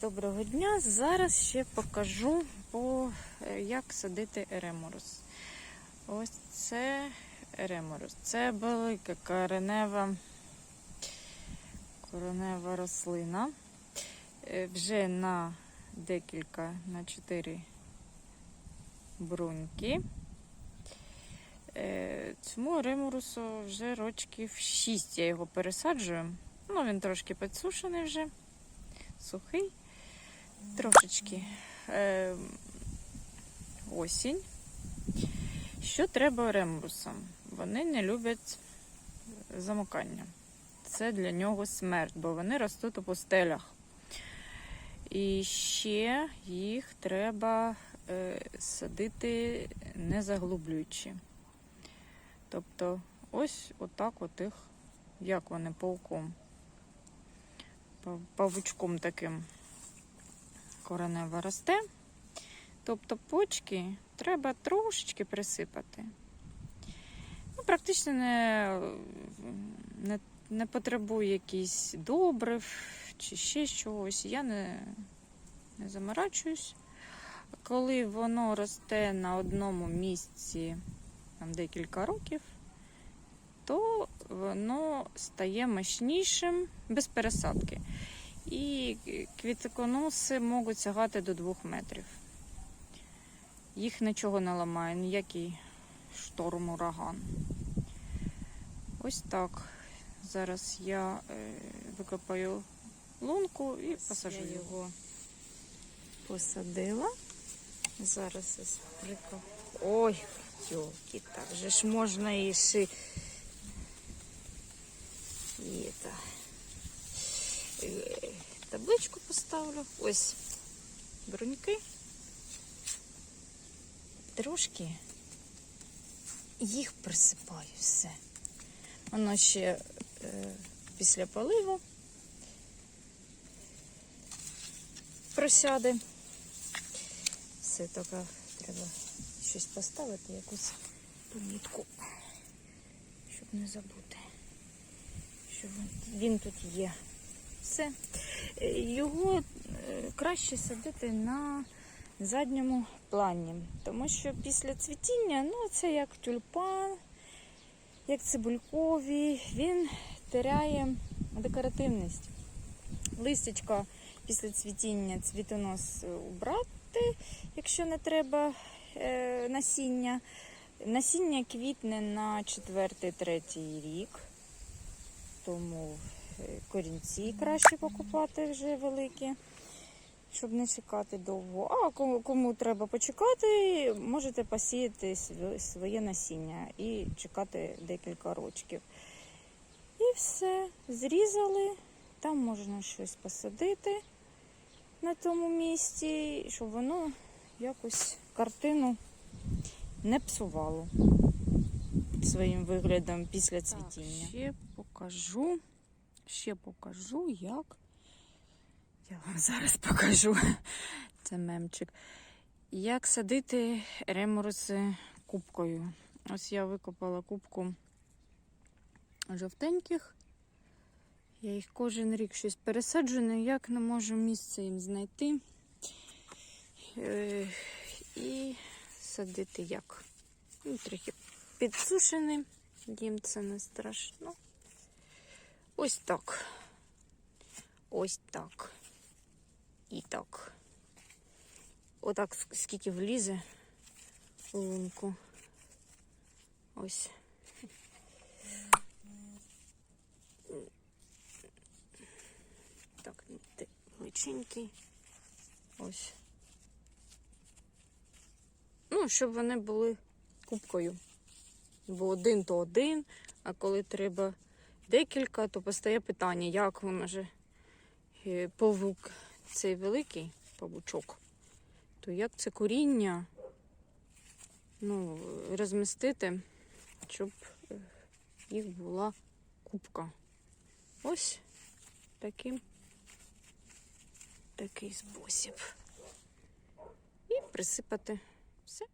доброго дня. Зараз ще покажу, по, е, як садити ереморус. Ось це ереморус. Це велика коренева, коренева рослина. Е, Вже на декілька, на 4 бруньки. Е, Цьому ереморусу вже рочків 6 я його пересаджую. Ну, він трошки підсушений вже сухий, трошечки е, осінь. Що треба рембрусам? Вони не люблять замокання. Це для нього смерть, бо вони ростуть у пустелях. І ще їх треба е, садити не заглублюючи. Тобто, ось отак от їх, як вони пауком павучком таким коренева росте. Тобто почки треба трошечки присипати. Ну, практично не, не, не потребує якийсь добрив чи ще чогось. Я не, не заморачуюсь. Коли воно росте на одному місці там, декілька років, то воно стає мощнішим без пересадки. І квітоконоси можуть сягати до 2 метрів. Їх нічого не ламає, ніякий шторм, ураган. Ось так. Зараз я е, викопаю лунку і посажу я його. Посадила. Зараз ось прикоп. Ой, йолки, так же ж можна і ши. І это. е, Табличку поставлю. Ось бруньки. Трошки їх присипаю все. Воно ще е, після поливу просяде. Все тільки треба щось поставити, якусь помітку, щоб не забути що він- тут є. Все. Е, Його е, краще садити на задньому плані, тому що після цвітіння, ну це як тюльпан, як цибульковий, він теряє декоративність. Листячка після цвітіння цвітонос убрати, якщо не треба е, насіння. Насіння квітне на 4-3 рік тому корінці краще покупати вже великі, щоб не чекати довго. А кому, кому треба почекати, можете посіяти своє насіння і чекати декілька рочків. І все, зрізали, там можна щось посадити на тому місці, щоб воно якось картину не псувало своїм виглядом після цвітіння. ще покажу, ще покажу, як. Я вам зараз покажу. Це мемчик. Як садити реморуси кубкою. Ось я викопала кубку жовтеньких. Я їх кожен рік щось пересаджую, ніяк не можу місце їм знайти. Е, І садити як? Ну, трохи підсушений. Їм це не страшно. Ось так. Ось так. І так. Отак скільки влізе у лунку. Ось. Так, величенький. Ось. Ну, щоб вони були кубкою. Бо один то один, а коли треба декілька, то постає питання, як воно же павук цей великий павучок, то як це коріння ну, розмістити, щоб е, їх була кубка. Ось таким такий спосіб. І присипати все.